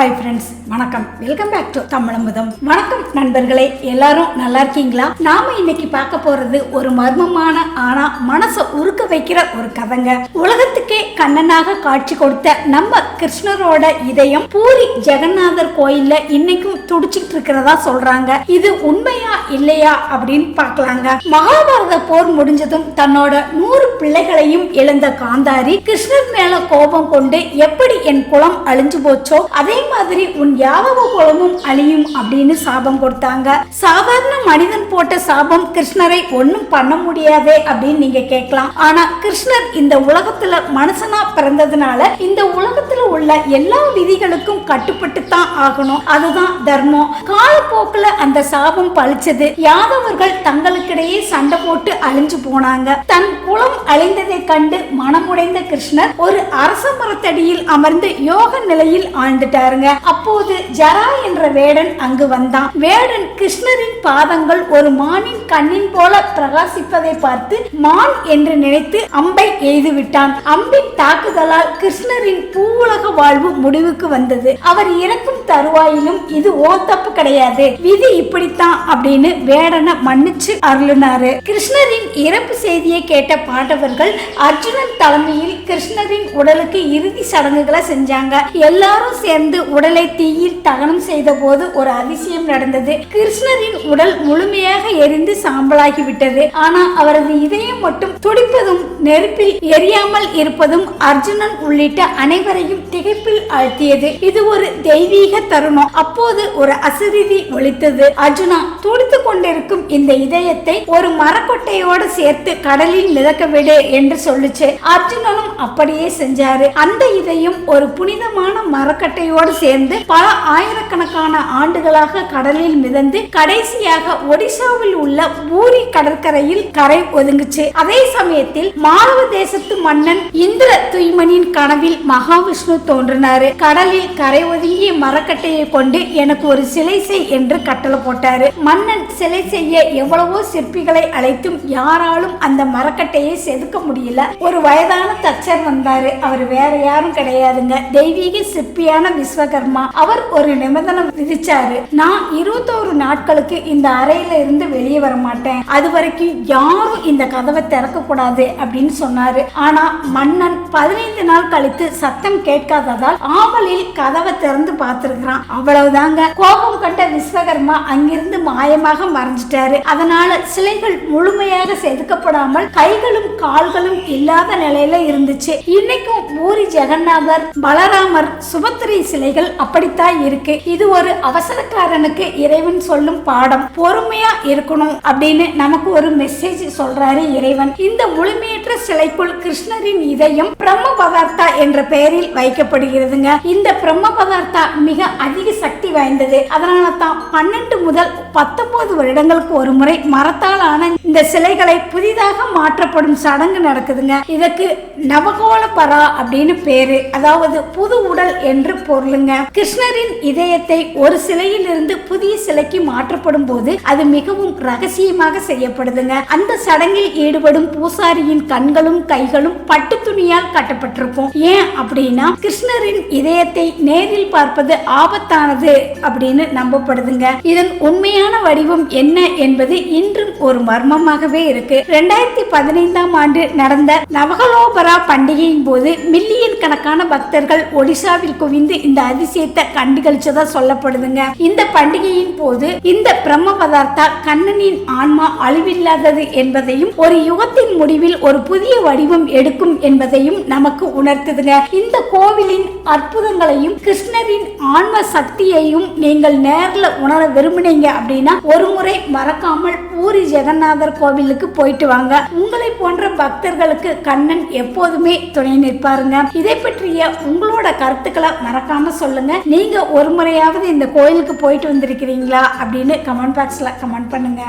Hi friends வணக்கம். Welcome back to Tamilamudham. வணக்கம் நண்பர்களே. எல்லாரும் நல்லா இருக்கீங்களா? நாம இன்னைக்கு பார்க்க போறது ஒரு மர்மமான ஆனா மனசை உருக்க வைக்கிற ஒரு கதைங்க. உலகத்துக்கே கண்ணனாக காட்சி கொடுத்த நம்ம கிருஷ்ணரோட இதயம் பூரி ஜெகநாதர் கோயில்ல இன்னைக்கும் துடிச்சிட்டு இருக்கிறதா சொல்றாங்க. இது உண்மையா இல்லையா அப்படின்னு பார்க்கலாங்க. மகாபாரத போர் முடிஞ்சதும் தன்னோட நூறு பிள்ளைகளையும் இழந்த காந்தாரி கிருஷ்ணர் மேல கோபம் கொண்டு எப்படி என் குலம் அழிஞ்சு போச்சோ அதே மாதிரி உன் யாவக குலமும் அழியும் அப்படின்னு சாபம் கொடுத்தாங்க. சாதாரண மனிதன் போட்ட சாபம் கிருஷ்ணரை ஒண்ணும் பண்ண முடியாதே அப்படின்னு நீங்க கேட்கலாம். ஆனா கிருஷ்ணர் இந்த உலகத்துல மனுஷனா பிறந்ததுனால இந்த உலகத்துல உள்ள எல்லா விதிகளுக்கும் கட்டுப்பட்டு தான் ஆகணும். அதுதான் தர்மம். காலப்போக்குல அந்த சாபம் பழிச்சது யாதவர்கள் தங்களுக்கிடையே சண்டை போட்டு அழிஞ்சு போனாங்க. தன் குலம் அழிந்ததை கண்டு மனமுடைந்த கிருஷ்ணர் ஒரு அரச மரத்தடியில் அமர்ந்து யோக நிலையில் ஆழ்ந்துட்டார். பாருங்க. அப்போது ஜரா என்ற வேடன் அங்கு வந்தான். வேடன் கிருஷ்ணரின் பாதங்கள் ஒரு மானின் கண்ணின் போல பிரகாசிப்பதை பார்த்து மான் என்று நினைத்து அம்பை எய்து விட்டான். அம்பின் தாக்குதலால் கிருஷ்ணரின் பூவுலக வாழ்வு முடிவுக்கு வந்தது. அவர் இறக்கும் தருவாயிலும் இது ஓ தப்பு கிடையாது. விதி இப்படித்தான் அப்படின்னு வேடனை மன்னிச்சு அருளினாரு. கிருஷ்ணரின் இறப்பு செய்தியை கேட்ட பாண்டவர்கள் அர்ஜுனன் தலைமையில் கிருஷ்ணரின் உடலுக்கு இறுதி சடங்குகளை செஞ்சாங்க. எல்லாரும் சேர்ந்து உடலை தீயில் தகனம் செய்த போது ஒரு அதிசயம் நடந்தது. கிருஷ்ணரின் உடல் முழுமையாக எரிந்து சாம்பலாகிவிட்டது. ஆனால் அவரது இதயம் மட்டும் துடிப்பதும் நெருப்பில் எரியாமல் இருப்பதும் அர்ஜுனன் உள்ளிட்ட அனைவரையும் திகைப்பில் ஆழ்த்தியது. இது ஒரு தெய்வீக தருணம். அப்போது ஒரு அசிரிதி ஒழித்தது அர்ஜுனா துடித்து கொண்டிருக்கும் இந்த இதயத்தை ஒரு மரக்கொட்டையோடு சேர்த்து கடலில் மிதக்க விடு என்று சொல்லுச்சு. அர்ஜுனனும் அப்படியே செஞ்சாரு. அந்த இதயம் ஒரு புனிதமான மரக்கட்டையோடு சேர்ந்து பல ஆயிரக்கணக்கான ஆண்டுகளாக கடலில் மிதந்து கடைசியாக ஒடிசாவில் உள்ள பூரி கடற்கரையில் கரை ஒதுங்குச்சு. அதே சமயத்தில் மாலவ தேசத்து மன்னன் இந்திர துய்மனின் கனவில் மகாவிஷ்ணு தோன்றினாரு. கடலில் கரை ஒதுங்கிய மரக்கட்டையை கொண்டு எனக்கு ஒரு சிலை செய் என்று கட்டளை போட்டாரு. மன்னன் சிலை செய்ய எவ்வளவோ சிற்பிகளை அழைத்தும் யாராலும் அந்த மரக்கட்டையை செதுக்க முடியல. ஒரு வயதான தச்சர் வந்தாரு. அவர் வேற யாரும் கிடையாதுங்க. தெய்வீக சிற்பியான விஸ்வ விஸ்வகர்மா. அவர் ஒரு நிபந்தனை விதிச்சாரு. நான் இருபத்தோரு நாட்களுக்கு இந்த அறையில இருந்து வெளியே வர மாட்டேன். அது வரைக்கும் யாரும் இந்த கதவை திறக்க கூடாது அப்படின்னு சொன்னாரு. ஆனா மன்னன் பதினைந்து நாள் கழித்து சத்தம் கேட்காததால் ஆவலில் கதவை திறந்து பார்த்திருக்கிறான். அவ்வளவுதாங்க. கோபம் கண்ட விஸ்வகர்மா அங்கிருந்து மாயமாக மறைஞ்சிட்டாரு. அதனால சிலைகள் முழுமையாக செதுக்கப்படாமல் கைகளும் கால்களும் இல்லாத நிலையில இருந்துச்சு. இன்னைக்கும் பூரி ஜெகநாதர் பலராமர் சுபத்திரை சிலைகள் அப்படித்தான் இருக்கு. இது ஒரு அவசரக்காரனுக்கு இறைவன் சொல்லும் பாடம். பொறுமையா இருக்கணும் அப்படின்னு நமக்கு ஒரு மெசேஜ் சொல்றாரு இறைவன். இந்த முழுமையற்ற சிலைக்குள் கிருஷ்ணரின் இதயம் பிரம்ம பதார்த்தா என்ற பெயரில் வைக்கப்படுகிறதுங்க. இந்த பிரம்ம பதார்த்தா மிக அதிக சக்தி வாய்ந்தது. அதனால தான் பன்னெண்டு முதல் பத்தொன்பது வருடங்களுக்கு ஒரு முறை மரத்தால் ஆன இந்த சிலைகளை புதிதாக மாற்றப்படும் சடங்கு நடக்குதுங்க. இதற்கு நவகோல பரா அப்படின்னு பேரு. அதாவது புது உடல் என்று பொருளுங்க. கிருஷ்ணரின் இதயத்தை ஒரு சிலையில் இருந்து புதிய சிலைக்கு மாற்றப்படும் போது அது மிகவும் ரகசியமாக செய்யப்படுதுங்க. அந்த சடங்கில் ஈடுபடும் பூசாரியின் கண்களும் கைகளும் பட்டு துணியால் கட்டப்பட்டிருக்கும். ஏன் அப்படின்னா கிருஷ்ணரின் இதயத்தை நேரில் பார்ப்பது ஆபத்தானது அப்படின்னு நம்பப்படுதுங்க. இதன் உண்மையான வடிவம் என்ன என்பது இன்றும் ஒரு மர்மமாகவே இருக்கு. ரெண்டாயிரத்தி பதினைந்தாம் ஆண்டு நடந்த நவகலோபரா பண்டிகையின் போது மில்லியன் கணக்கான பக்தர்கள் ஒடிசாவில் குவிந்து இந்த அதிசயத்தை கண்டுகளிச்சதா சொல்லப்படுதுங்க. இந்த பண்டிகையின் போது இந்த பிரம்ம பதார்த்தா கண்ணனின் ஆன்மா அழிவில்லாதது என்பதையும் ஒரு யுகத்தின் முடிவில் ஒரு புதிய வடிவம் எடுக்கும் என்பதையும் நமக்கு உணர்த்துதுங்க. இந்த கோவிலின் அற்புதங்களையும் கிருஷ்ணரின் ஆன்ம சக்தியையும் நீங்கள் நேர்ல உணர விரும்பினீங்க அப்படின்னா ஒரு முறை மறக்காமல் பூரி ஜெகநாதர் கோவிலுக்கு போயிட்டு வாங்க. உங்களை போன்ற பக்தர்களுக்கு கண்ணன் எப்போதுமே துணை நிற்பாருங்க. இதை பற்றிய உங்களோட கருத்துக்களை மறக்காம சொல்லுங்க. நீங்க ஒரு முறையாவது இந்த கோயிலுக்கு போயிட்டு வந்திருக்கிறீங்களா அப்படின்னு கமெண்ட் பாக்ஸ்ல கமெண்ட் பண்ணுங்க.